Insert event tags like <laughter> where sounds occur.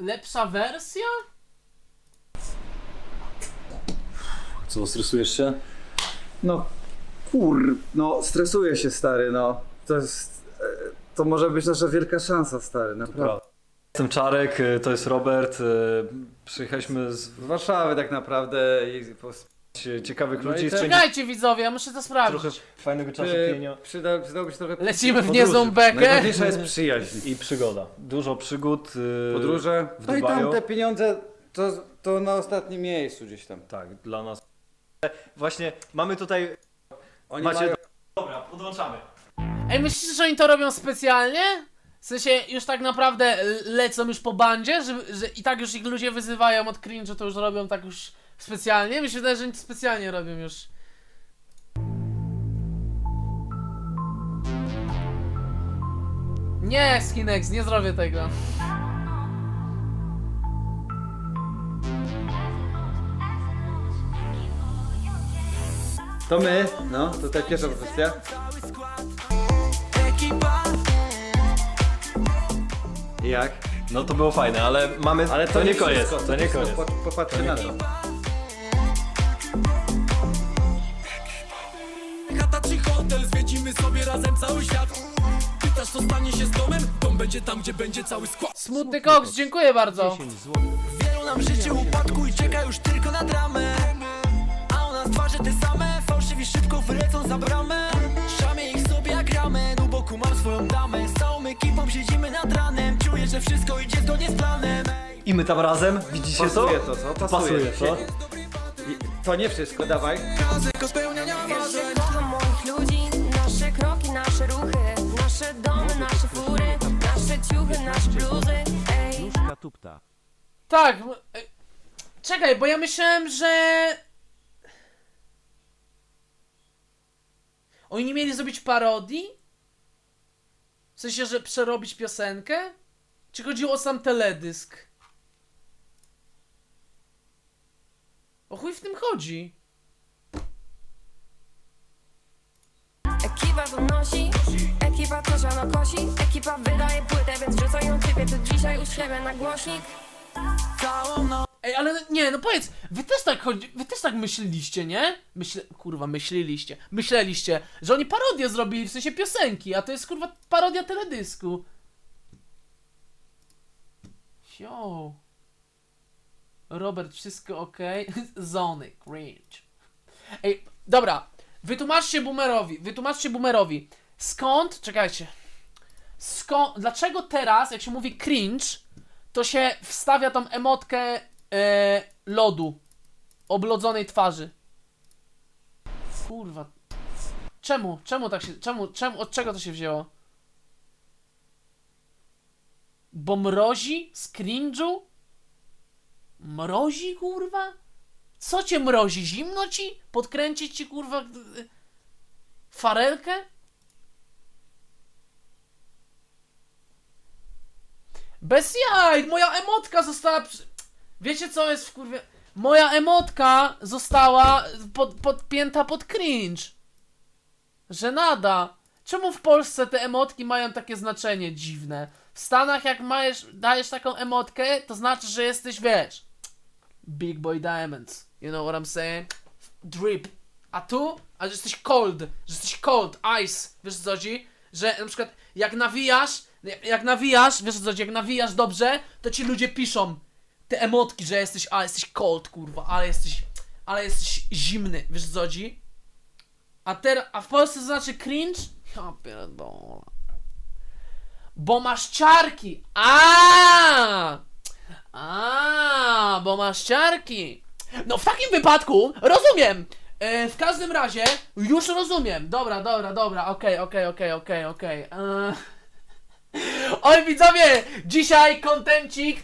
lepsza wersja? Co, stresujesz się? No kur... No stresuję się stary, no. To jest... e, To może być nasza wielka szansa stary, naprawdę. Jestem Czarek, y, to jest Robert. y, Przyjechaliśmy z Z Warszawy tak naprawdę i po... cie- ciekawych No ludzi, wszędzie Czekajcie widzowie, ja muszę to sprawdzić. trochę fajnego czasu Przy, pienia przyda, przydałoby się trochę... Lecimy w podróży. niezłą bekę. Najważniejsza jest przyjaźń. i przygoda. Dużo przygód. y, Podróże. w No i tam te pieniądze to, to na ostatnim miejscu gdzieś tam. Tak, dla nas. Właśnie mamy tutaj. Oni Macie. mają... Dobra, podłączamy. Ej, myślicie, że oni to robią specjalnie? W sensie już tak naprawdę lecą już po bandzie, że, że i tak już ich ludzie wyzywają od cringe'u, to już robią tak już specjalnie? Mi się wydaje, że oni to specjalnie robią już. Nie, Skinex, nie zrobię tego. To my, no, to ta pierwsza kwestia. Jak? No to było fajne, ale mamy. Ale to, nie koniec. wszystko, To nie koniec. Po- Popatrzcie na to. Razem cały świat Pytasz co stanie się z domem? Dom będzie tam, gdzie będzie cały skład Smutny koks, dziękuję bardzo. Wielu nam życie upadku i czeka już tylko na dramę A u nas twarze te same, fałszywi szybko wylecą za bramę Szamie ich sobie jak ramen, u boku mam swoją damę Z całą ekipą siedzimy nad ranem Czuję, że wszystko idzie zgodnie z planem Ej. I my tam razem, widzicie Pasuje to? to, co? Pasuje. Pasuje, co? To nie wszystko, dawaj. Ryzyko spełniania Wiesz, marzeń że kocham moich ludzi Nasze kroki, nasze ruchy Nasze domy, nasze fury Nasze ciuchy, nasze bluzy Ej Tak. m- e, Czekaj, bo ja myślałem, że. Oni nie mieli zrobić parodii? W sensie, że przerobić piosenkę? Czy chodziło o sam teledysk? O chuj w tym chodzi? Nosi Ekipa siano kosi Ekipa wydaje płytę, więc ciebie Tu dzisiaj u siebie na głośnik Całą noc Ej, ale nie, no powiedz, wy też tak chodzi, wy też tak myśleliście, nie? Myśle, kurwa, myśleliście, myśleliście, że oni parodię zrobili, w sensie piosenki, a to jest kurwa parodia teledysku. Yo. Robert, wszystko ok? <laughs> Zony, cringe. Ej, dobra, wytłumaczcie boomerowi, wytłumaczcie boomerowi, skąd, czekajcie, skąd, dlaczego teraz, jak się mówi cringe, to się wstawia tą emotkę e, lodu oblodzonej twarzy. Kurwa. Czemu? Czemu tak się. Czemu? Czemu? Od czego to się wzięło? Bo mrozi? Z cringe'u? Mrozi, kurwa? Co cię mrozi? Zimno ci? Podkręcić ci, kurwa, farelkę? Bez jaj! Moja emotka została. Wiecie co jest w kurwie? Moja emotka została pod, podpięta pod cringe. Żenada. Czemu w Polsce te emotki mają takie znaczenie dziwne? W Stanach jak majesz, dajesz taką emotkę, to znaczy, że jesteś, wiesz, Big Boy Diamonds. You know what I'm saying? Drip. A tu? A że jesteś cold. Że jesteś cold. Ice. Wiesz co chodzi? Że na przykład jak nawijasz, jak nawijasz, wiesz co chodzi? Jak nawijasz dobrze, to ci ludzie piszą te emotki, że jesteś, a jesteś cold, kurwa, ale jesteś, ale jesteś zimny. Wiesz co chodzi? A teraz, a w Polsce to znaczy cringe? Ja pierdolę. Bo masz ciarki. A! A, bo masz ciarki. No w takim wypadku rozumiem. E, w każdym razie już rozumiem. Dobra, dobra, dobra. Okej, okej, okej, okej, okej. Eee. <laughs> Oj widzowie, dzisiaj kontencik